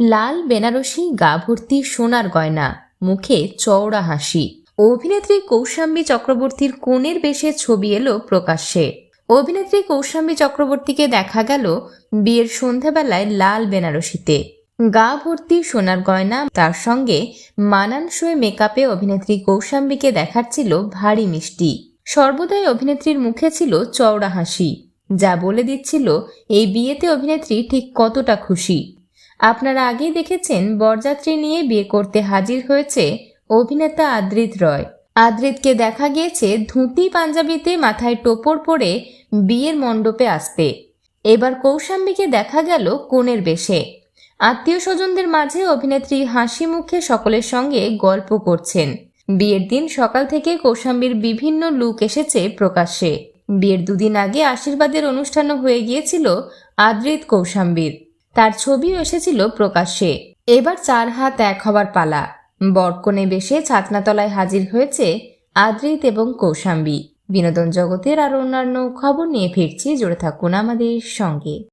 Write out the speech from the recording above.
লাল বেনারসি গা ভর্তি সোনার গয়না, মুখে চওড়া হাসি। অভিনেত্রী কৌশাম্বী চক্রবর্তীর কোণের বেশে ছবি এলো প্রকাশ্যে। অভিনেত্রী কৌশাম্বী চক্রবর্তীকে দেখা গেল বিয়ের সন্ধ্যাবেলায় লাল বেনারসিতে। গা ভর্তি সোনার গয়না, তার সঙ্গে মানানসই মেকআপে অভিনেত্রী কৌশাম্বীকে দেখাচ্ছিল ভারী মিষ্টি। সর্বদাই অভিনেত্রীর মুখে ছিল চওড়া হাসি, যা বলে দিচ্ছিল এই বিয়েতে অভিনেত্রী ঠিক কতটা খুশি। আপনারা আগেই দেখেছেন, বরযাত্রী নিয়ে বিয়ে করতে হাজির হয়েছে অভিনেতা আদ্রিত রয়। আদ্রিতকে দেখা গিয়েছে ধুতি পাঞ্জাবিতে মাথায় টোপর পরে বিয়ের মণ্ডপে আসতে। এবার কৌশাম্বীকে দেখা গেল কোণের বেশে। আত্মীয় স্বজনদের মাঝে অভিনেত্রী হাসি মুখে সকলের সঙ্গে গল্প করছেন। বিয়ের দিন সকাল থেকে কৌশাম্বীর বিভিন্ন লুক এসেছে প্রকাশ্যে। বিয়ের দুদিন আগে আশীর্বাদের অনুষ্ঠানও হয়ে গিয়েছিল আদ্রিত কৌশাম্বীর। তার ছবিও এসেছিল প্রকাশ্যে। এবার চার হাত এক হবার পালা। বরকনে বেশে ছাতনাতলায় হাজির হয়েছে আদ্রিত এবং কৌশাম্বী। বিনোদন জগতের আর অন্যান্য খবর নিয়ে ফিরছি, জুড়ে থাকুন আমাদের সঙ্গে।